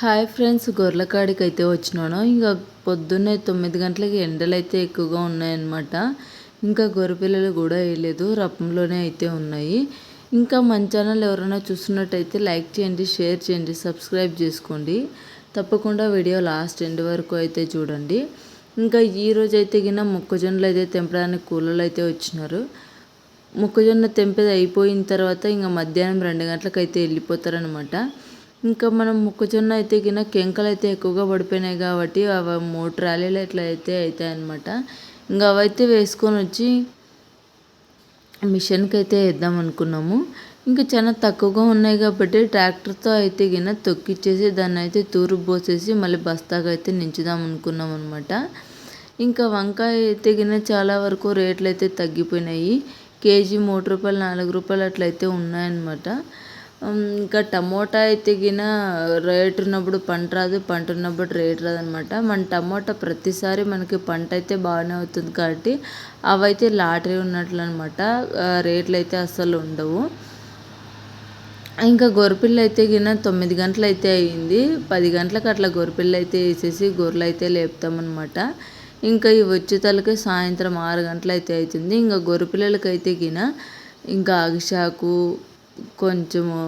Hi friends గొర్రెకాడికి అయితే వచ్చినాను. ఇంకా పొద్దున్నే తొమ్మిది గంటలకి ఎండలు అయితే ఎక్కువగా ఉన్నాయన్నమాట. ఇంకా గొర్రె పిల్లలు కూడా వేయలేదు రపంలోనే అయితే ఉన్నాయి. ఇంకా మన ఛానల్ ఎవరైనా చూస్తున్నట్టయితే లైక్ చేయండి షేర్ చేయండి సబ్స్క్రైబ్ చేసుకోండి. తప్పకుండా వీడియో లాస్ట్ ఎండ్ వరకు అయితే చూడండి. ఇంకా ఈరోజు అయితే గిన మొక్కజొన్నలు అయితే తెంపడానికి కూలలు అయితే వచ్చినారు. మొక్కజొన్న తెంపేది అయిపోయిన తర్వాత ఇంకా మధ్యాహ్నం రెండు గంటలకు అయితే వెళ్ళిపోతారనమాట ఇంకా మనం మొక్కజొన్న అయితే గిన కెంకలు అయితే ఎక్కువగా పడిపోయినాయి కాబట్టి అవి మూడు ట్రాలీలు ఇట్లా అయితే అవుతాయి అనమాట ఇంకా అవైతే వేసుకొని వచ్చి మిషన్కి అయితే వేద్దాం అనుకున్నాము. ఇంకా చాలా తక్కువగా ఉన్నాయి కాబట్టి ట్రాక్టర్తో అయితే గిన తొక్కిచ్చేసి దాన్ని అయితే తూరు పోసేసి మళ్ళీ బస్తాగా అయితే నించుదాం అనుకున్నాం అనమాట ఇంకా వంకాయ అయితే గిన చాలా వరకు రేట్లు అయితే తగ్గిపోయినాయి. కేజీ మూడు రూపాయలు నాలుగు రూపాయలు అట్లయితే ఉన్నాయన్నమాట. ఇంకా టమోటా అయితే గిన రేటు ఉన్నప్పుడు పంట రాదు పంట ఉన్నప్పుడు రేట్ రాదనమాట మన టమోటా ప్రతిసారి మనకి పంట అయితే బాగానే అవుతుంది కాబట్టి అవైతే లాటరీ ఉన్నట్లు అనమాట రేట్లు అయితే అస్సలు ఉండవు. ఇంకా గొర్రెపిల్ల అయితే గిన తొమ్మిది గంటలు అయితే అయ్యింది పది గంటలకు అట్లా గొర్రెపిల్ల అయితే వేసేసి గొర్రెలు అయితే లేపుతామన్నమాట. ఇంకా ఈ వచ్చేతలకి సాయంత్రం ఆరు గంటలు అయితే అవుతుంది. ఇంకా గొర్రెపిల్లలకైతే అయితే గిన ఇంకా అగిశాకు కొంచెము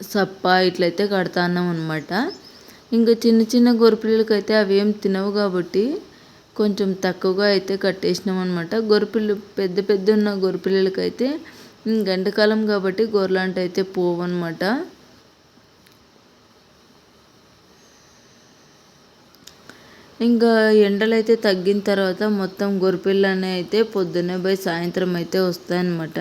సప్ప ఇట్లయితే కడతాన్నాం అనమాట ఇంకా చిన్న చిన్న గొరపిల్లలకి అయితే అవి ఏం తినవు కాబట్టి కొంచెం తక్కువగా అయితే కట్టేసినాం అనమాట గొరపిల్లు పెద్ద పెద్ద ఉన్న గొరపిల్లలకి అయితే గంటకాలం కాబట్టి గొర్రెలాంటి అయితే పోవు ఇంకా ఎండలు అయితే తగ్గిన తర్వాత మొత్తం గొర్రెపిల్లనే అయితే పొద్దున్నే పోయి సాయంత్రం అయితే వస్తాయన్నమాట.